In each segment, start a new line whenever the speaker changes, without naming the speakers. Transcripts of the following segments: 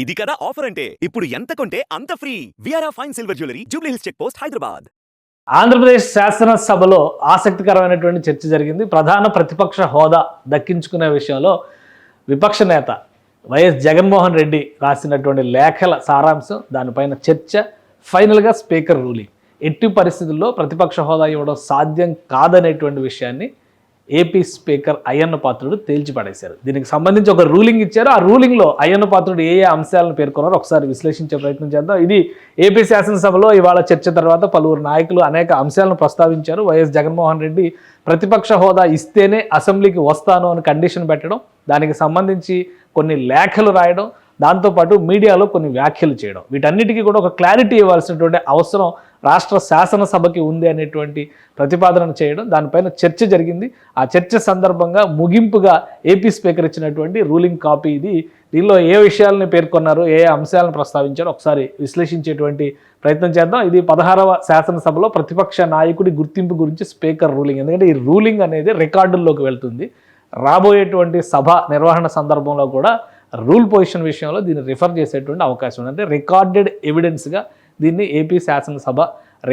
ఇది కదా ఆఫర్ అంటే ఇప్పుడు ఎంత కొంటే అంత free. విఆర్ఆ fine silver jewellery Jubilee Hills check post Hyderabad.
Andhra Pradesh శాసనసభలో ఆసక్తికరమైనటువంటి చర్చ జరిగింది. ప్రధాన ప్రతిపక్ష హోదా దక్కించుకునే విషయంలో విపక్ష నేత వైఎస్ జగన్మోహన్ రెడ్డి రాసినటువంటి లేఖల సారాంశం దానిపైన చర్చ ఫైనల్గా స్పీకర్ రూలింగ్. ఎట్టి పరిస్థితుల్లో ప్రతిపక్ష హోదా ఇవ్వడం సాధ్యం కాదనేటువంటి విషయాన్ని ఏపీ స్పీకర్ అయ్యన్న పాత్రుడు తేల్చిపడేశారు. దీనికి సంబంధించి ఒక రూలింగ్ ఇచ్చారు. ఆ రూలింగ్లో అయ్యన్న పాత్రుడు ఏ ఏ అంశాలను పేర్కొన్నారో ఒకసారి విశ్లేషించే ప్రయత్నం చేద్దాం. ఇది ఏపీ శాసనసభలో ఇవాళ చర్చ తర్వాత పలువురు నాయకులు అనేక అంశాలను ప్రస్తావించారు. వైఎస్ జగన్మోహన్ రెడ్డి ప్రతిపక్ష హోదా ఇస్తేనే అసెంబ్లీకి వస్తాను అని కండిషన్ పెట్టడం దానికి సంబంధించి కొన్ని లేఖలు రాయడం దాంతోపాటు మీడియాలో కొన్ని వ్యాఖ్యలు చేయడం. వీటన్నిటికీ కూడా ఒక క్లారిటీ ఇవ్వాల్సినటువంటి అవసరం రాష్ట్ర శాసనసభకి ఉంది అనేటువంటి ప్రతిపాదన చేయడం దానిపైన చర్చ జరిగింది. ఆ చర్చ సందర్భంగా ముగింపుగా ఏపీ స్పీకర్ ఇచ్చినటువంటి రూలింగ్ కాపీ ఇది. దీనిలో ఏ విషయాలను పేర్కొన్నారు ఏ అంశాలను ప్రస్తావించారో ఒకసారి విశ్లేషించేటువంటి ప్రయత్నం చేద్దాం. ఇది పదహారవ శాసనసభలో ప్రతిపక్ష నాయకుడి గుర్తింపు గురించి స్పీకర్ రూలింగ్. ఎందుకంటే ఈ రూలింగ్ అనేది రికార్డుల్లోకి వెళ్తుంది. రాబోయేటువంటి సభ నిర్వహణ సందర్భంలో కూడా రూల్ పొజిషన్ విషయంలో దీన్ని రిఫర్ చేసేటువంటి అవకాశం ఉంది. అంటే రికార్డెడ్ ఎవిడెన్స్గా దీన్ని ఏపీ శాసనసభ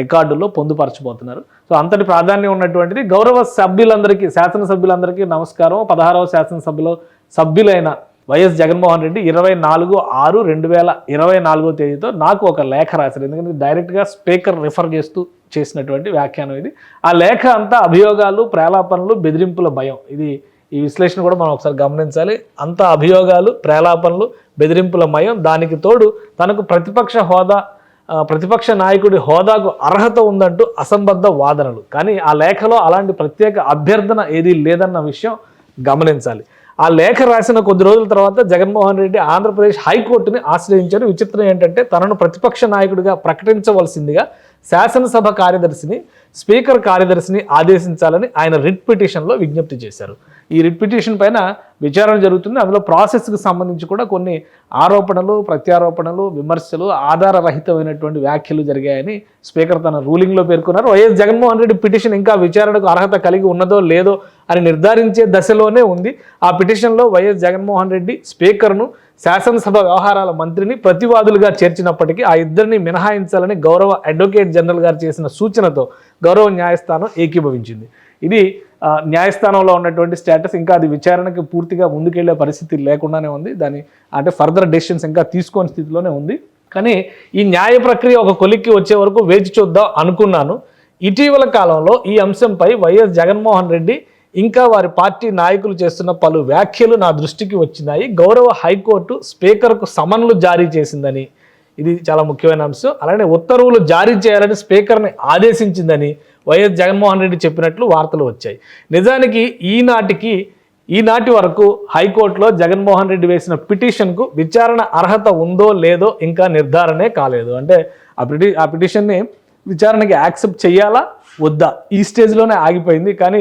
రికార్డులో పొందుపరచబోతున్నారు. సో అంతటి ప్రాధాన్యం ఉన్నటువంటిది గౌరవ సభ్యులందరికీ శాసనసభ్యులందరికీ నమస్కారం. పదహారవ శాసనసభలో సభ్యులైన వైఎస్ జగన్మోహన్ రెడ్డి ఇరవై నాలుగు ఆరు రెండు వేల ఇరవై నాలుగో తేదీతో నాకు ఒక లేఖ రాశారు. ఎందుకంటే డైరెక్ట్గా స్పీకర్ రిఫర్ చేస్తూ చేసినటువంటి వ్యాఖ్యానం ఇది. ఆ లేఖ అంతా అభియోగాలు ప్రేలాపనలు బెదిరింపుల భయం. ఇది ఈ విశ్లేషణ కూడా మనం ఒకసారి గమనించాలి. అంత అభియోగాలు ప్రేలాపనలు బెదిరింపుల మయం దానికి తోడు తనకు ప్రతిపక్ష హోదా ప్రతిపక్ష నాయకుడి హోదాకు అర్హత ఉందంటూ అసంబద్ధ వాదనలు. కానీ ఆ లేఖలో అలాంటి ప్రత్యేక అభ్యర్థన ఏదీ లేదన్న విషయం గమనించాలి. ఆ లేఖ రాసిన కొద్ది రోజుల తర్వాత జగన్మోహన్ రెడ్డి ఆంధ్రప్రదేశ్ హైకోర్టుని ఆశ్రయించారు. విచిత్రం ఏంటంటే తనను ప్రతిపక్ష నాయకుడిగా ప్రకటించవలసిందిగా శాసనసభ కార్యదర్శిని స్పీకర్ కార్యదర్శిని ఆదేశించాలని ఆయన రిట్ పిటిషన్లో విజ్ఞప్తి చేశారు. ఈ రిట్ పిటిషన్ పైన విచారణ జరుగుతుంది. అందులో ప్రాసెస్కి సంబంధించి కూడా కొన్ని ఆరోపణలు ప్రత్యారోపణలు విమర్శలు ఆధారరహితమైనటువంటి వ్యాఖ్యలు జరిగాయని స్పీకర్ తన రూలింగ్లో పేర్కొన్నారు. వైఎస్ జగన్మోహన్ రెడ్డి పిటిషన్ ఇంకా విచారణకు అర్హత కలిగి ఉన్నదో లేదో అని నిర్ధారించే దశలోనే ఉంది. ఆ పిటిషన్లో వైఎస్ జగన్మోహన్ రెడ్డి స్పీకర్ను శాసనసభ వ్యవహారాల మంత్రిని ప్రతివాదులుగా చేర్చినప్పటికీ ఆ ఇద్దరిని మినహాయించాలని గౌరవ అడ్వకేట్ జనరల్ గారు చేసిన సూచనతో గౌరవ న్యాయస్థానం ఏకీభవించింది. ఇది న్యాయస్థానంలో ఉన్నటువంటి స్టేటస్ ఇంకా అది విచారణకి పూర్తిగా ముందుకెళ్ళే పరిస్థితి లేకుండానే ఉంది. దాని అంటే ఫర్దర్ డెసిషన్స్ ఇంకా తీసుకోని స్థితిలోనే ఉంది. కానీ ఈ న్యాయ ప్రక్రియ ఒక కొలిక్కి వచ్చే వరకు వేచి చూద్దాం అనుకున్నాను. ఇటీవల కాలంలో ఈ అంశంపై వైఎస్ జగన్మోహన్ రెడ్డి ఇంకా వారి పార్టీ నాయకులు చేస్తున్న పలు వ్యాఖ్యలు నా దృష్టికి వచ్చినాయి. గౌరవ హైకోర్టు స్పీకర్కు సమన్లు జారీ చేసిందని ఇది చాలా ముఖ్యమైన అంశం. అలానే ఉత్తర్వులు జారీ చేయాలని స్పీకర్ని ఆదేశించిందని వైఎస్ జగన్మోహన్ రెడ్డి చెప్పినట్లు వార్తలు వచ్చాయి. నిజానికి ఈనాటికి ఈనాటి వరకు హైకోర్టులో జగన్మోహన్ రెడ్డి వేసిన పిటిషన్కు విచారణ అర్హత ఉందో లేదో ఇంకా నిర్ధారణే కాలేదు. అంటే ఆ పిటి ఆ పిటిషన్ని విచారణకి యాక్సెప్ట్ చేయాలా? వద్దా? ఈ స్టేజ్లోనే ఆగిపోయింది. కానీ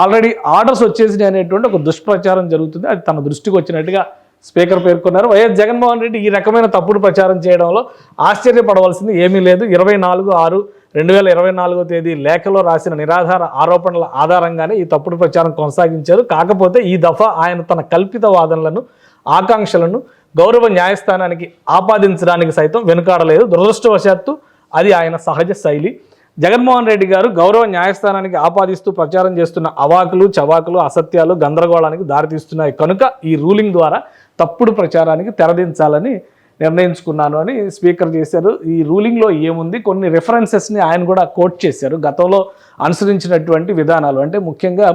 ఆల్రెడీ ఆర్డర్స్ వచ్చేసినాయి అనేటువంటి ఒక దుష్ప్రచారం జరుగుతుంది. అది తన దృష్టికి వచ్చినట్టుగా స్పీకర్ పేర్కొన్నారు. వైఎస్ జగన్మోహన్ రెడ్డి ఈ రకమైన తప్పుడు ప్రచారం చేయడంలో ఆశ్చర్యపడవలసింది ఏమీ లేదు. ఇరవై నాలుగు ఆరు రెండు వేల ఇరవై నాలుగో తేదీ లేఖలో రాసిన నిరాధార ఆరోపణల ఆధారంగానే ఈ తప్పుడు ప్రచారం కొనసాగించారు. కాకపోతే ఈ దఫా ఆయన తన కల్పిత వాదనలను ఆకాంక్షలను గౌరవ న్యాయస్థానానికి ఆపాదించడానికి సైతం వెనుకాడలేదు. దురదృష్టవశాత్తు అది ఆయన సహజ శైలి. జగన్మోహన్ రెడ్డి గారు గౌరవ న్యాయస్థానానికి ఆపాదిస్తూ ప్రచారం చేస్తున్న అవాకులు చవాకులు అసత్యాలు గందరగోళానికి దారితీస్తున్నాయి. కనుక ఈ రూలింగ్ ద్వారా తప్పుడు ప్రచారానికి తెరదించాలని నిర్ణయించుకున్నాను అని స్పీకర్ చేశారు. ఈ రూలింగ్లో ఏముంది? కొన్ని రెఫరెన్సెస్ని ఆయన కూడా కోట్ చేశారు. గతంలో అనుసరించినటువంటి విధానాలు అంటే ముఖ్యంగా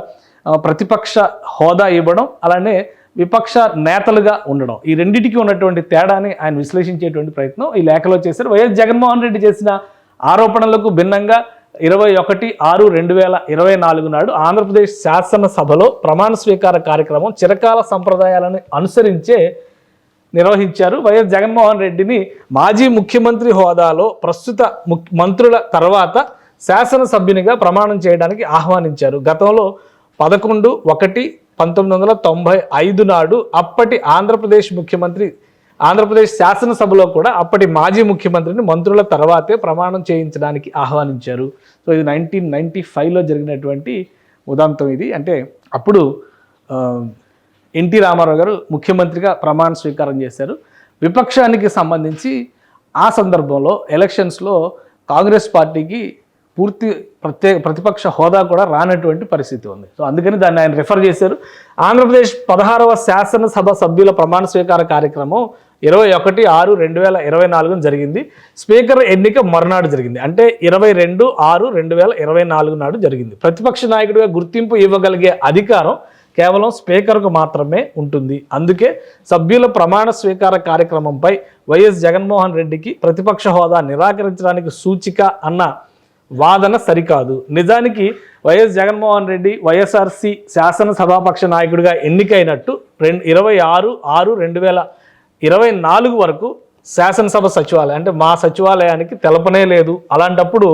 ప్రతిపక్ష హోదా ఇవ్వడం అలానే విపక్ష నేతలుగా ఉండడం. ఈ రెండింటికి ఉన్నటువంటి తేడాని ఆయన విశ్లేషించేటువంటి ప్రయత్నం ఈ లేఖలో చేశారు. వైఎస్ జగన్మోహన్ రెడ్డి చేసిన ఆరోపణలకు భిన్నంగా ఇరవై ఒకటి ఆరు రెండు వేల ఇరవై నాలుగు నాడు ఆంధ్రప్రదేశ్ శాసనసభలో ప్రమాణ స్వీకార కార్యక్రమం చిరకాల సంప్రదాయాలను అనుసరించే నిర్వహించారు వైఎస్ జగన్మోహన్ రెడ్డిని మాజీ ముఖ్యమంత్రి హోదాలో ప్రస్తుత మంత్రుల తర్వాత శాసనసభ్యునిగా ప్రమాణం చేయడానికి ఆహ్వానించారు. గతంలో పదకొండు ఒకటి పంతొమ్మిది వందల తొంభై ఐదు నాడు అప్పటి ఆంధ్రప్రదేశ్ ముఖ్యమంత్రి ఆంధ్రప్రదేశ్ శాసనసభలో కూడా అప్పటి మాజీ ముఖ్యమంత్రిని మంత్రుల తర్వాతే ప్రమాణం చేయించడానికి ఆహ్వానించారు. సో ఇది నైన్టీన్ నైన్టీ ఫైవ్లో జరిగినటువంటి ఉదాంతం ఇది. అంటే అప్పుడు ఎన్టీ రామారావు గారు ముఖ్యమంత్రిగా ప్రమాణ స్వీకారం చేశారు. విపక్షానికి సంబంధించి ఆ సందర్భంలో ఎలక్షన్స్లో కాంగ్రెస్ పార్టీకి పూర్తి ప్రత్యేక ప్రతిపక్ష హోదా కూడా రానటువంటి పరిస్థితి ఉంది. సో అందుకని దాన్ని ఆయన రిఫర్ చేశారు. ఆంధ్రప్రదేశ్ పదహారవ శాసనసభ సభ్యుల ప్రమాణ స్వీకార కార్యక్రమం ఇరవై ఒకటి ఆరు రెండు వేల ఇరవై నాలుగున జరిగింది. స్పీకర్ ఎన్నిక మరునాడు జరిగింది. అంటే ఇరవై రెండు ఆరు రెండు వేల ఇరవై నాలుగు నాడు జరిగింది. ప్రతిపక్ష నాయకుడిగా గుర్తింపు ఇవ్వగలిగే అధికారం కేవలం స్పీకర్కు మాత్రమే ఉంటుంది. అందుకే సభ్యుల ప్రమాణ స్వీకార కార్యక్రమంపై వైఎస్ జగన్మోహన్ రెడ్డికి ప్రతిపక్ష హోదా నిరాకరించడానికి సూచిక అన్న వాదన సరికాదు. నిజానికి వైఎస్ జగన్మోహన్ రెడ్డి వైఎస్ఆర్సి శాసనసభాపక్ష నాయకుడిగా ఎన్నికైనట్టు రెండు ఇరవై ఆరు ఆరు రెండు వేల ఇరవై నాలుగు వరకు శాసనసభ సచివాలయం అంటే మా సచివాలయానికి తెలపనే లేదు. అలాంటప్పుడు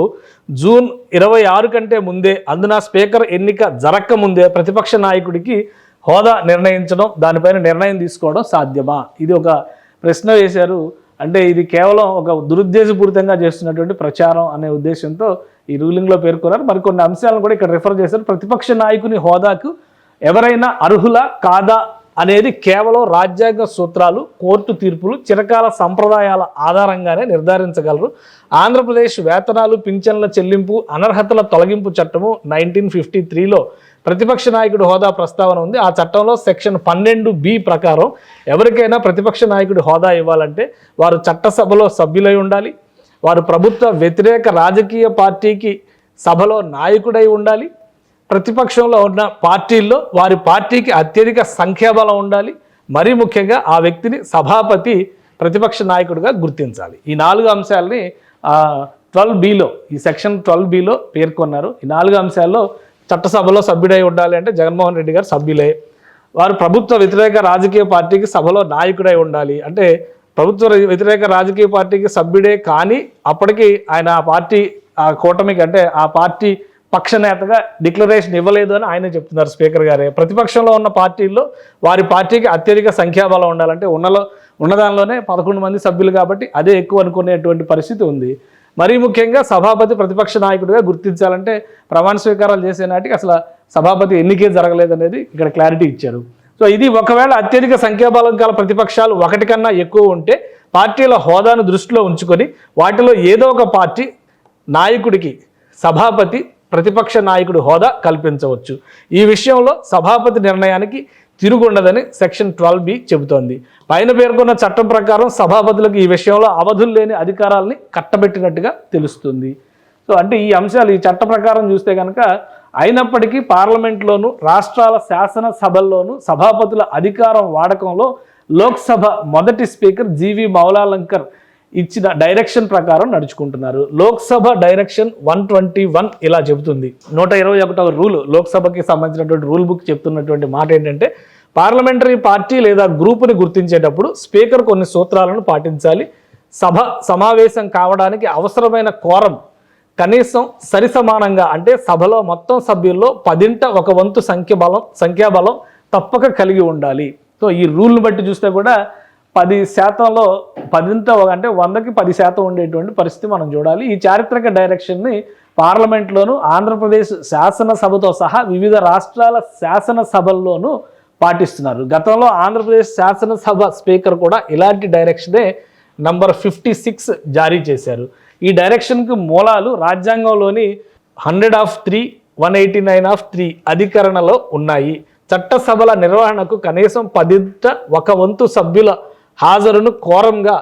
జూన్ ఇరవై ఆరు కంటే ముందే అందున స్పీకర్ ఎన్నిక జరక్క ముందే ప్రతిపక్ష నాయకుడికి హోదా నిర్ణయించడం దానిపైన నిర్ణయం తీసుకోవడం సాధ్యమా? ఇది ఒక ప్రశ్న వేశారు. అంటే ఇది కేవలం ఒక దురుద్దేశపూరితంగా చేస్తున్నటువంటి ప్రచారం అనే ఉద్దేశంతో ఈ రూలింగ్లో పేర్కొన్నారు. మరికొన్ని అంశాలను కూడా ఇక్కడ రిఫర్ చేశారు. ప్రతిపక్ష నాయకుని హోదాకు ఎవరైనా అర్హుల కాదా అనేది కేవలం రాజ్యాంగ సూత్రాలు కోర్టు తీర్పులు చిరకాల సంప్రదాయాల ఆధారంగానే నిర్ధారించగలరు. ఆంధ్రప్రదేశ్ వేతనాలు పింఛన్ల చెల్లింపు అనర్హతల తొలగింపు చట్టము నైన్టీన్ ఫిఫ్టీ త్రీలో ప్రతిపక్ష నాయకుడి హోదా ప్రస్తావన ఉంది. ఆ చట్టంలో సెక్షన్ పన్నెండు బి ప్రకారం ఎవరికైనా ప్రతిపక్ష నాయకుడి హోదా ఇవ్వాలంటే వారు చట్టసభలో సభ్యులై ఉండాలి. వారు ప్రభుత్వ వ్యతిరేక రాజకీయ పార్టీకి సభలో నాయకుడై ఉండాలి. ప్రతిపక్షంలో ఉన్న పార్టీల్లో వారి పార్టీకి అత్యధిక సంఖ్యాబలం ఉండాలి. మరీ ముఖ్యంగా ఆ వ్యక్తిని సభాపతి ప్రతిపక్ష నాయకుడిగా గుర్తించాలి. ఈ నాలుగు అంశాలని ట్వెల్వ్ బిలో ఈ సెక్షన్ ట్వెల్వ్ బిలో పేర్కొన్నారు. ఈ నాలుగు అంశాల్లో చట్టసభలో సభ్యుడై ఉండాలి అంటే జగన్మోహన్ రెడ్డి గారు సభ్యులే. వారు ప్రభుత్వ వ్యతిరేక రాజకీయ పార్టీకి సభలో నాయకుడై ఉండాలి. అంటే ప్రభుత్వ వ్యతిరేక రాజకీయ పార్టీకి సభ్యుడే కానీ అప్పటికి ఆయన ఆ పార్టీ ఆ కూటమికి అంటే ఆ పార్టీ పక్షనేతగా డిక్లరేషన్ ఇవ్వలేదు అని ఆయన చెప్తున్నారు స్పీకర్ గారే. ప్రతిపక్షంలో ఉన్న పార్టీల్లో వారి పార్టీకి అత్యధిక సంఖ్యాబలం ఉండాలంటే ఉన్నలో ఉన్నదానిలోనే పదకొండు మంది సభ్యులు కాబట్టి అదే ఎక్కువ అనుకునేటువంటి పరిస్థితి ఉంది. మరీ ముఖ్యంగా సభాపతి ప్రతిపక్ష నాయకుడిగా గుర్తించాలంటే ప్రమాణ స్వీకారాలు చేసే నాటికి అసలు సభాపతి ఎన్నికే జరగలేదనేది ఇక్కడ క్లారిటీ ఇచ్చారు. సో ఇది ఒకవేళ అత్యధిక సంఖ్యాబలం గల ప్రతిపక్షాలు ఒకటి కన్నా ఎక్కువ ఉంటే పార్టీల హోదాను దృష్టిలో ఉంచుకొని వాటిలో ఏదో ఒక పార్టీ నాయకుడికి సభాపతి ప్రతిపక్ష నాయకుడు హోదా కల్పించవచ్చు. ఈ విషయంలో సభాపతి నిర్ణయానికి తిరుగుండదని సెక్షన్ ట్వెల్వ్ బి చెబుతోంది. పైన పేర్కొన్న చట్టం ప్రకారం సభాపతులకు ఈ విషయంలో అవధులు లేని అధికారాలని కట్టబెట్టినట్టుగా తెలుస్తుంది. సో అంటే ఈ అంశాలు ఈ చట్ట ప్రకారం చూస్తే కనుక అయినప్పటికీ పార్లమెంట్లోను రాష్ట్రాల శాసనసభల్లోనూ సభాపతుల అధికారం వాడకంలో లోక్సభ మొదటి స్పీకర్ జీవి మౌలాలంకర్ ఇచ్చిన డైరెక్షన్ ప్రకారం నడుచుకుంటున్నారు. Lok Sabha direction one twenty one ఇలా చెబుతుంది. నూట ఇరవై ఒకటవ రూల్ లోక్సభకి సంబంధించినటువంటి రూల్ బుక్ చెప్తున్నటువంటి మాట ఏంటంటే పార్లమెంటరీ పార్టీ లేదా గ్రూపుని గుర్తించేటప్పుడు స్పీకర్ కొన్ని సూత్రాలను పాటించాలి. సభ సమావేశం కావడానికి అవసరమైన కోరం కనీసం సరిసమానంగా అంటే సభలో మొత్తం సభ్యుల్లో పదింట ఒక వంతు సంఖ్య బలం సంఖ్యాబలం తప్పక కలిగి ఉండాలి. సో ఈ రూల్ని బట్టి చూస్తే కూడా పది శాతంలో పదింత అంటే వందకి పది శాతం ఉండేటువంటి పరిస్థితి మనం చూడాలి. ఈ చారిత్రక డైరెక్షన్ని పార్లమెంట్లోను ఆంధ్రప్రదేశ్ శాసనసభతో సహా వివిధ రాష్ట్రాల శాసనసభల్లోనూ పాటిస్తున్నారు. గతంలో ఆంధ్రప్రదేశ్ శాసనసభ స్పీకర్ కూడా ఇలాంటి డైరెక్షనే నంబర్ ఫిఫ్టీ సిక్స్ జారీ చేశారు. ఈ డైరెక్షన్కు మూలాలు రాజ్యాంగంలోని hundred of three one eighty nine of three అధికరణలో ఉన్నాయి. చట్టసభల నిర్వహణకు కనీసం పదింట ఒక వంతు సభ్యుల హాజరును కోరంగా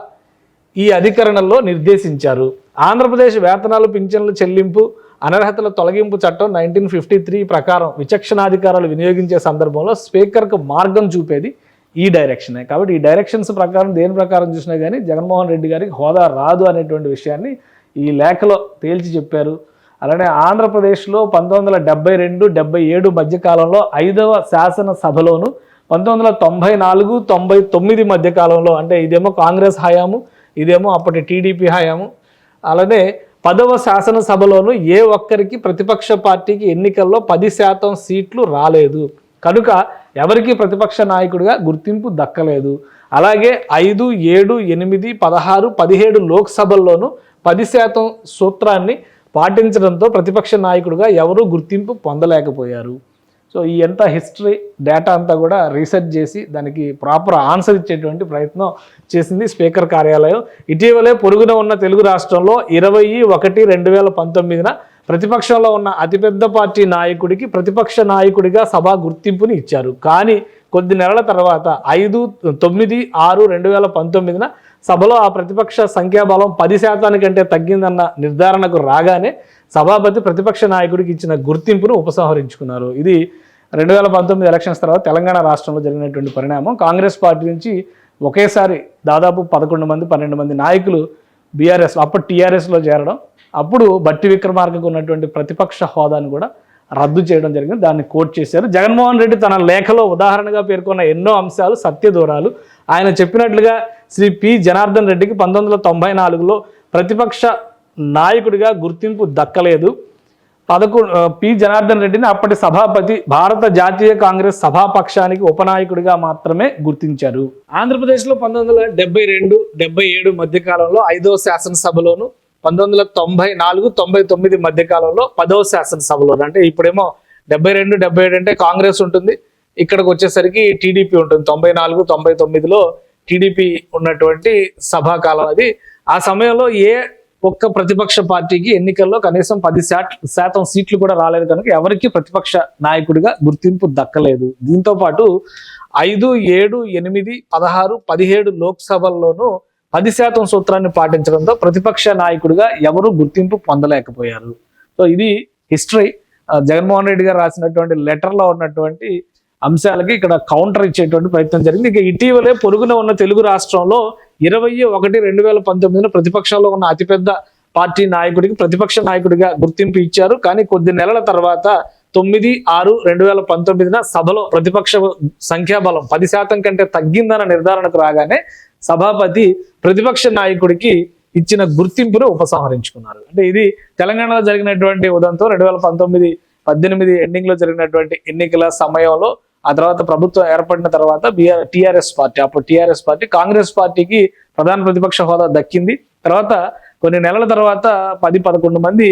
ఈ అధికరణలో నిర్దేశించారు. ఆంధ్రప్రదేశ్ వేతనాలు పింఛన్లు చెల్లింపు అనర్హతల తొలగింపు చట్టం నైన్టీన్ ఫిఫ్టీ త్రీ ప్రకారం విచక్షణాధికారాలు వినియోగించే సందర్భంలో స్పీకర్కు మార్గం చూపేది ఈ డైరెక్షనే. కాబట్టి ఈ డైరెక్షన్స్ ప్రకారం దేని ప్రకారం చూసినా కానీ జగన్మోహన్ రెడ్డి గారికి హోదా రాదు అనేటువంటి విషయాన్ని ఈ లేఖలో తేల్చి చెప్పారు. అలానే ఆంధ్రప్రదేశ్లో పంతొమ్మిది వందల డెబ్బై రెండు డెబ్బై ఏడు మధ్యకాలంలో ఐదవ శాసనసభలోను పంతొమ్మిది వందల తొంభై నాలుగు తొంభై తొమ్మిది మధ్యకాలంలో అంటే ఇదేమో కాంగ్రెస్ హయాము ఇదేమో అప్పటి టీడీపీ హయాము. అలానే పదవ శాసనసభలోను ఏ ఒక్కరికి ప్రతిపక్ష పార్టీకి ఎన్నికల్లో పది శాతం సీట్లు రాలేదు. కనుక ఎవరికి ప్రతిపక్ష నాయకుడిగా గుర్తింపు దక్కలేదు. అలాగే ఐదు ఏడు ఎనిమిది పదహారు పదిహేడు లోక్సభల్లోనూ పది శాతం సూత్రాన్ని పాటించడంతో ప్రతిపక్ష నాయకుడిగా ఎవరూ గుర్తింపు పొందలేకపోయారు. సో ఈ ఎంత హిస్టరీ డేటా అంతా కూడా రీసెర్చ్ చేసి దానికి ప్రాపర్ ఆన్సర్ ఇచ్చేటువంటి ప్రయత్నం చేసింది స్పీకర్ కార్యాలయం. ఇటీవలే పొరుగున ఉన్న తెలుగు రాష్ట్రంలో ఇరవై ఒకటి రెండు వేల పంతొమ్మిదిన ప్రతిపక్షంలో ఉన్న అతిపెద్ద పార్టీ నాయకుడికి ప్రతిపక్ష నాయకుడిగా సభ గుర్తింపుని ఇచ్చారు. కానీ కొద్ది నెలల తర్వాత ఐదు తొమ్మిది ఆరు రెండు వేల పంతొమ్మిదిన సభలో ఆ ప్రతిపక్ష సంఖ్యాబలం పది శాతానికంటే తగ్గిందన్న నిర్ధారణకు రాగానే సభాపతి ప్రతిపక్ష నాయకుడికి ఇచ్చిన గుర్తింపును ఉపసంహరించుకున్నారు. ఇది రెండు వేల పంతొమ్మిది ఎలక్షన్స్ తర్వాత తెలంగాణ రాష్ట్రంలో జరిగినటువంటి పరిణామం. కాంగ్రెస్ పార్టీ నుంచి ఒకేసారి దాదాపు పదకొండు మంది పన్నెండు మంది నాయకులు బీఆర్ఎస్ అప్పుడు టీఆర్ఎస్లో చేరడం అప్పుడు బట్టి విక్రమార్కకు ఉన్నటువంటి ప్రతిపక్ష హోదాను కూడా రద్దు చేయడం జరిగింది. దాన్ని కోట్ చేశారు. జగన్మోహన్ రెడ్డి తన లేఖలో ఉదాహరణగా పేర్కొన్న ఎన్నో అంశాలు సత్యదూరాలు. ఆయన చెప్పినట్లుగా శ్రీ పి జనార్దన్ రెడ్డికి పంతొమ్మిది వందల తొంభై నాలుగులో ప్రతిపక్ష నాయకుడిగా గుర్తింపు దక్కలేదు. పదకొండు పి. జనార్దన్ రెడ్డిని అప్పటి సభాపతి భారత జాతీయ కాంగ్రెస్ సభాపక్షానికి ఉపనాయకుడిగా మాత్రమే గుర్తించారు. ఆంధ్రప్రదేశ్లో పంతొమ్మిది వందల డెబ్బై రెండు డెబ్బై ఏడు మధ్యకాలంలో ఐదో శాసనసభలోను పంతొమ్మిది వందల తొంభై నాలుగు తొంభై తొమ్మిది మధ్యకాలంలో పదవ పదో శాసనసభలో అంటే ఇప్పుడేమో డెబ్బై రెండు డెబ్బై ఏడు అంటే కాంగ్రెస్ ఉంటుంది. ఇక్కడికి వచ్చేసరికి టీడీపీ ఉంటుంది. తొంభై నాలుగు తొంభై తొమ్మిదిలో టీడీపీ ఉన్నటువంటి సభాకాలం అది. ఆ సమయంలో ఏ ఒక్క ప్రతిపక్ష పార్టీకి ఎన్నికల్లో కనీసం పది శాతం సీట్లు కూడా రాలేదు కనుక ఎవరికి ప్రతిపక్ష నాయకుడిగా గుర్తింపు దక్కలేదు. దీంతో పాటు ఐదు ఏడు ఎనిమిది పదహారు పదిహేడు లోక్సభల్లోనూ పది శాతం సూత్రాన్ని పాటించడంతో ప్రతిపక్ష నాయకుడిగా ఎవరు గుర్తింపు పొందలేకపోయారు. సో ఇది హిస్టరీ. జగన్మోహన్ రెడ్డి గారు రాసినటువంటి లెటర్లో ఉన్నటువంటి అంశాలకి ఇక్కడ కౌంటర్ ఇచ్చేటువంటి ప్రయత్నం జరిగింది. ఇక ఇటీవలే పొరుగున ఉన్న తెలుగు రాష్ట్రంలో ఇరవై ఒకటి రెండు వేల పంతొమ్మిదిన ప్రతిపక్షంలో ఉన్న అతిపెద్ద పార్టీ నాయకుడికి ప్రతిపక్ష నాయకుడిగా గుర్తింపు ఇచ్చారు. కానీ కొద్ది నెలల తర్వాత తొమ్మిది ఆరు రెండు వేల పంతొమ్మిదిన సభలో ప్రతిపక్ష సంఖ్యాబలం పది శాతం కంటే తగ్గిందన్న నిర్ధారణకు రాగానే సభాపతి ప్రతిపక్ష నాయకుడికి ఇచ్చిన గుర్తింపును ఉపసంహరించుకున్నారు. అంటే ఇది తెలంగాణలో జరిగినటువంటి ఉదంతం. రెండు వేల పంతొమ్మిది పద్దెనిమిది ఎండింగ్లో జరిగినటువంటి ఎన్నికల సమయంలో ఆ తర్వాత ప్రభుత్వం ఏర్పడిన తర్వాత బిఆర్ టిఆర్ఎస్ పార్టీ అప్పుడు టిఆర్ఎస్ పార్టీ కాంగ్రెస్ పార్టీకి ప్రధాన ప్రతిపక్ష హోదా దక్కింది. తర్వాత కొన్ని నెలల తర్వాత పది పదకొండు మంది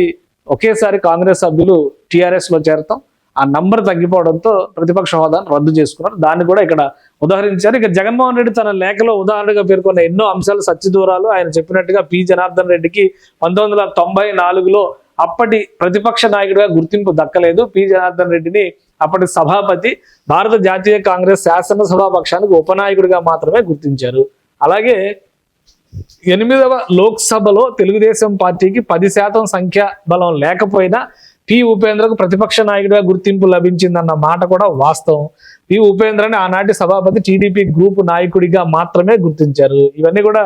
ఒకేసారి కాంగ్రెస్ సభ్యులు టీఆర్ఎస్లో చేరతాం ఆ నంబర్ తగ్గిపోవడంతో ప్రతిపక్ష హోదాను రద్దు చేసుకున్నారు. దాన్ని కూడా ఇక్కడ ఉదాహరించారు. ఇక జగన్మోహన్ రెడ్డి తన లేఖలో ఉదాహరణగా పేర్కొన్న ఎన్నో అంశాలు సత్యదూరాలు ఆయన చెప్పినట్టుగా పి జనార్దన్ రెడ్డికి పంతొమ్మిది తొంభై నాలుగులో అప్పటి ప్రతిపక్ష నాయకుడిగా గుర్తింపు దక్కలేదు. పి జనార్దన్ రెడ్డిని అప్పటి సభాపతి భారత జాతీయ కాంగ్రెస్ శాసనసభా పక్షానికి ఉపనాయకుడిగా మాత్రమే గుర్తించారు. అలాగే ఎనిమిదవ లోక్సభలో తెలుగుదేశం పార్టీకి పది శాతం సంఖ్య బలం లేకపోయినా పి ఉపేంద్రకు ప్రతిపక్ష నాయకుడిగా గుర్తింపు లభించిందన్న మాట కూడా వాస్తవం. పి ఉపేంద్రని ఆనాటి సభాపతి టీడీపీ గ్రూప్ నాయకుడిగా మాత్రమే గుర్తించారు. ఇవన్నీ కూడా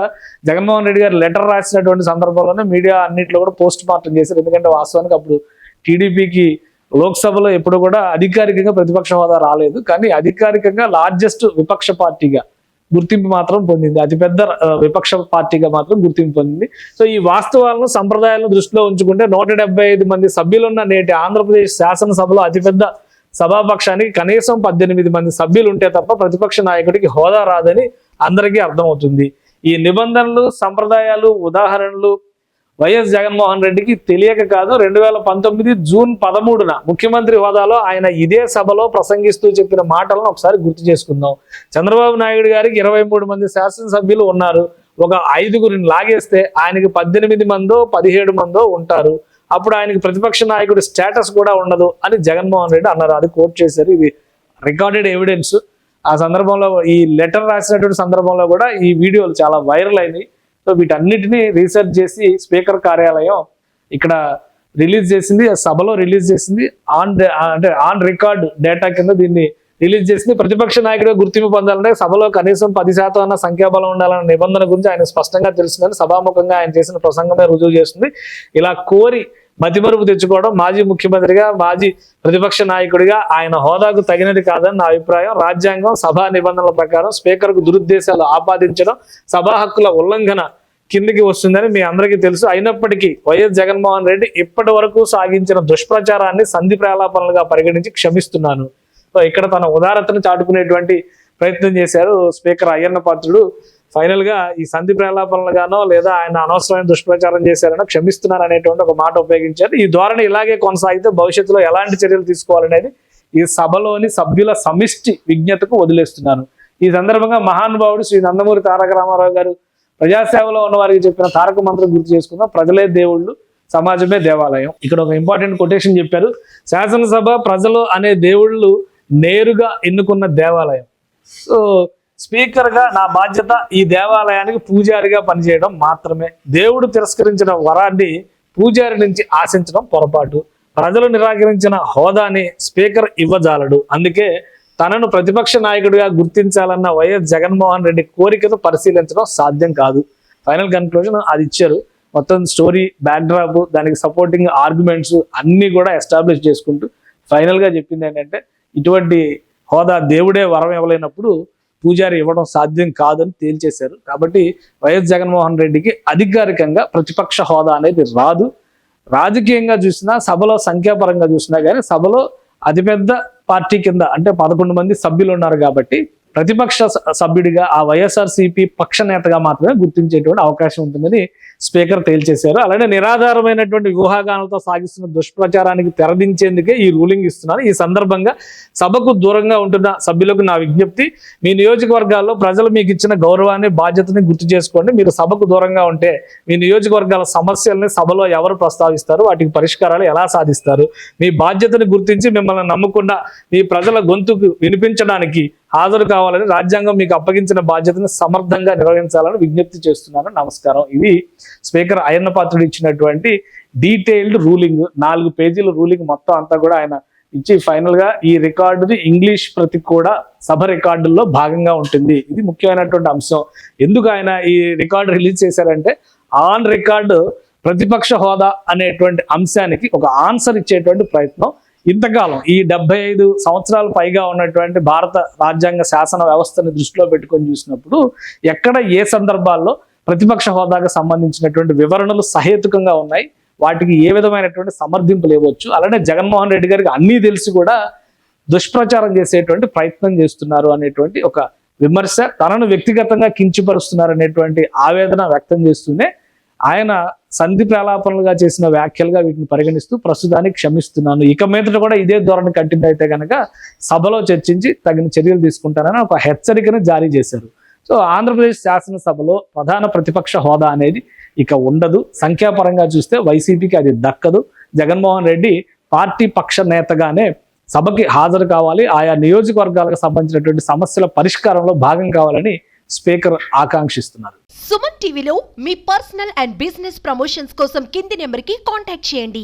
జగన్మోహన్ రెడ్డి గారు లెటర్ రాసినటువంటి సందర్భంలోనే మీడియా అన్నింటిలో కూడా పోస్ట్ మార్టం చేశారు. ఎందుకంటే వాస్తవానికి అప్పుడు టీడీపీకి లోక్సభలో ఎప్పుడు కూడా అధికారికంగా ప్రతిపక్ష హోదా రాలేదు కానీ అధికారికంగా లార్జెస్ట్ విపక్ష పార్టీగా గుర్తింపు మాత్రం పొందింది. అతిపెద్ద విపక్ష పార్టీగా మాత్రం గుర్తింపు పొందింది. సో ఈ వాస్తవాలను సంప్రదాయాలను దృష్టిలో ఉంచుకుంటే నూట డెబ్బై ఐదు మంది సభ్యులున్న నేటి ఆంధ్రప్రదేశ్ శాసనసభలో అతిపెద్ద సభాపక్షానికి కనీసం పద్దెనిమిది మంది సభ్యులు ఉంటే తప్ప ప్రతిపక్ష నాయకుడికి హోదా రాదని అందరికీ అర్థమవుతుంది. ఈ నిబంధనలు సంప్రదాయాలు ఉదాహరణలు వైఎస్ జగన్మోహన్ రెడ్డికి తెలియక కాదు రెండు వేల పంతొమ్మిది జూన్ పదమూడున ముఖ్యమంత్రి హోదాలో ఆయన ఇదే సభలో ప్రసంగిస్తూ చెప్పిన మాటలను ఒకసారి గుర్తు చేసుకుందాం. చంద్రబాబు నాయుడు గారికి ఇరవై మూడు మంది శాసనసభ్యులు ఉన్నారు. ఒక ఐదుగురిని లాగేస్తే ఆయనకి పద్దెనిమిది మందో పదిహేడు మందో ఉంటారు. అప్పుడు ఆయనకి ప్రతిపక్ష నాయకుడి స్టేటస్ కూడా ఉండదు అని జగన్మోహన్ రెడ్డి అన్నారు. అది కోట్ చేశారు. ఇది రికార్డెడ్ ఎవిడెన్స్. ఆ సందర్భంలో ఈ లెటర్ రాసినటువంటి సందర్భంలో కూడా ఈ వీడియోలు చాలా వైరల్ అయినాయి. సో వీటన్నిటిని రీసెర్చ్ చేసి స్పీకర్ కార్యాలయం ఇక్కడ రిలీజ్ చేసింది సభలో రిలీజ్ చేసింది. ఆన్ అంటే ఆన్ రికార్డ్ డేటా కింద దీన్ని రిలీజ్ చేసింది. ప్రతిపక్ష నాయకుడు గుర్తింపు పొందాలంటే సభలో కనీసం పది శాతం అన్న సంఖ్యాబలం ఉండాలన్న నిబంధన గురించి ఆయన స్పష్టంగా తెలుసుకుని సభాముఖంగా ఆయన చేసిన ప్రసంగమే రుజువు చేస్తుంది. ఇలా కోరి మతిమరుపు తెచ్చుకోవడం మాజీ ముఖ్యమంత్రిగా మాజీ ప్రతిపక్ష నాయకుడిగా ఆయన హోదాకు తగినది కాదని నా అభిప్రాయం. రాజ్యాంగం సభా నిబంధనల ప్రకారం స్పీకర్కు దురుద్దేశాలు ఆపాదించడం సభా హక్కుల ఉల్లంఘన కిందికి వస్తుందని మీ అందరికీ తెలుసు. అయినప్పటికీ వైఎస్ జగన్మోహన్ రెడ్డి ఇప్పటి వరకు సాగించిన దుష్ప్రచారాన్ని సంధి ప్రలాపనలుగా పరిగణించి క్షమిస్తున్నాను. సో ఇక్కడ తన ఉదారతను చాటుకునేటువంటి ప్రయత్నం చేశారు స్పీకర్ అయ్యన్న పాత్రుడు. ఫైనల్గా ఈ సంధి ప్రలాపనలుగానో లేదా ఆయన అనవసరమైన దుష్ప్రచారం చేశారనో క్షమిస్తున్నారు అనేటువంటి ఒక మాట ఉపయోగించారు. ఈ ధోరణి ఇలాగే కొనసాగితే భవిష్యత్తులో ఎలాంటి చర్యలు తీసుకోవాలనేది ఈ సభలోని సభ్యుల సమిష్టి విజ్ఞతకు వదిలేస్తున్నాను. ఈ సందర్భంగా మహానుభావుడు శ్రీ నందమూరి తారక రామారావు గారు ప్రజాసేవలో ఉన్న వారికి చెప్పిన తారక మంత్రం గుర్తు చేసుకుందాం. ప్రజలే దేవుళ్ళు సమాజమే దేవాలయం. ఇక్కడ ఒక ఇంపార్టెంట్ కొటేషన్ చెప్పారు. శాసనసభ ప్రజలు అనే దేవుళ్ళు నేరుగా ఎన్నుకున్న దేవాలయం. సో స్పీకర్గా నా బాధ్యత ఈ దేవాలయానికి పూజారిగా పనిచేయడం మాత్రమే. దేవుడు తిరస్కరించిన వరాన్ని పూజారి నుంచి ఆశించడం పొరపాటు. ప్రజలు నిరాకరించిన హోదాని స్పీకర్ ఇవ్వజాలడు. అందుకే తనను ప్రతిపక్ష నాయకుడిగా గుర్తించాలన్న వైఎస్ జగన్మోహన్ రెడ్డి కోరికను పరిశీలించడం సాధ్యం కాదు. ఫైనల్ కన్క్లూజన్ అది ఇచ్చారు. మొత్తం స్టోరీ బ్యాక్డ్రాప్ దానికి సపోర్టింగ్ ఆర్గ్యుమెంట్స్ అన్ని కూడా ఎస్టాబ్లిష్ చేసుకుంటూ ఫైనల్గా చెప్పింది ఏంటంటే ఇటువంటి హోదా దేవుడే వరం ఇవ్వలేనప్పుడు పూజారి ఇవ్వడం సాధ్యం కాదని తేల్చేశారు. కాబట్టి వైఎస్ జగన్మోహన్ రెడ్డికి అధికారికంగా ప్రతిపక్ష హోదా అనేది రాదు. రాజకీయంగా చూసినా సభలో సంఖ్యాపరంగా చూసినా కానీ సభలో అతిపెద్ద పార్టీ కింద అంటే పదకొండు మంది సభ్యులు ఉన్నారు కాబట్టి ప్రతిపక్ష స- సభ్యుడిగా ఆ వైఎస్ఆర్సీపీ పక్ష నేతగా మాత్రమే గుర్తించేటువంటి అవకాశం ఉంటుందని స్పీకర్ తేల్చేశారు. అలానే నిరాధారమైనటువంటి వ్యూహాగానాలతో సాగిస్తున్న దుష్ప్రచారానికి తెరదించేందుకే ఈ రూలింగ్ ఇస్తున్నారు. ఈ సందర్భంగా సభకు దూరంగా ఉంటున్న సభ్యులకు నా విజ్ఞప్తి మీ నియోజకవర్గాల్లో ప్రజలు మీకు ఇచ్చిన గౌరవాన్ని బాధ్యతని గుర్తు చేసుకోండి. మీరు సభకు దూరంగా ఉంటే మీ నియోజకవర్గాల సమస్యల్ని సభలో ఎవరు ప్రస్తావిస్తారు? వాటికి పరిష్కారాలు ఎలా సాధిస్తారు? మీ బాధ్యతని గుర్తించి మిమ్మల్ని నమ్మకుండా మీ ప్రజల గొంతుకు వినిపించడానికి హాజరు కావాలని రాజ్యాంగం మీకు అప్పగించిన బాధ్యతను సమర్థంగా నిర్వహించాలని విజ్ఞప్తి చేస్తున్నాను. నమస్కారం. ఇది స్పీకర్ అయ్యన్న పాత్రుడు ఇచ్చినటువంటి డీటెయిల్డ్ రూలింగ్ నాలుగు పేజీల రూలింగ్ మొత్తం అంతా కూడా ఆయన ఇచ్చి ఫైనల్గా ఈ రికార్డుది ఇంగ్లీష్ ప్రతి కూడా సభ రికార్డుల్లో భాగంగా ఉంటుంది. ఇది ముఖ్యమైనటువంటి అంశం. ఎందుకు ఆయన ఈ రికార్డు రిలీజ్ చేశారంటే ఆన్ రికార్డు ప్రతిపక్ష హోదా అనేటువంటి అంశానికి ఒక ఆన్సర్ ఇచ్చేటువంటి ప్రయత్నం ఇంతకాలం. ఈ డెబ్బై ఐదు సంవత్సరాలు పైగా ఉన్నటువంటి భారత రాజ్యాంగ శాసన వ్యవస్థని దృష్టిలో పెట్టుకొని చూసినప్పుడు ఎక్కడ ఏ సందర్భాల్లో ప్రతిపక్ష హోదాకు సంబంధించినటువంటి వివరణలు సహేతుకంగా ఉన్నాయి. వాటికి ఏ విధమైనటువంటి సమర్థింపు లేవచ్చు అలానే జగన్మోహన్ రెడ్డి గారికి అన్నీ తెలిసి కూడా దుష్ప్రచారం చేసేటువంటి ప్రయత్నం చేస్తున్నారు అనేటువంటి ఒక విమర్శ తనను వ్యక్తిగతంగా కించిపరుస్తున్నారు అనేటువంటి ఆవేదన వ్యక్తం చేస్తూనే ఆయన సంధి ప్రలాపనలుగా చేసిన వ్యాఖ్యలుగా వీటిని పరిగణిస్తూ ప్రస్తుతానికి క్షమిస్తున్నాను. ఇక మీదట కూడా ఇదే ధోరణి కంటిన్యూ అయితే కనుక సభలో చర్చించి తగిన చర్యలు తీసుకుంటారని ఒక హెచ్చరికను జారీ చేశారు. సో ఆంధ్రప్రదేశ్ శాసనసభలో ప్రధాన ప్రతిపక్ష హోదా అనేది ఇక ఉండదు. సంఖ్యాపరంగా చూస్తే వైసీపీకి అది దక్కదు. జగన్మోహన్ రెడ్డి పార్టీ పక్ష నేతగానే సభకి హాజరు కావాలి. ఆయా నియోజకవర్గాలకు సంబంధించినటువంటి సమస్యల పరిష్కారంలో భాగం కావాలని స్పీకర్ ఆకాంక్షిస్తున్నారు.
సుమన్ టీవీలో మీ పర్సనల్ అండ్ బిజినెస్ ప్రమోషన్స్ కోసం కింది నెంబర్కి కాంటాక్ట్ చేయండి.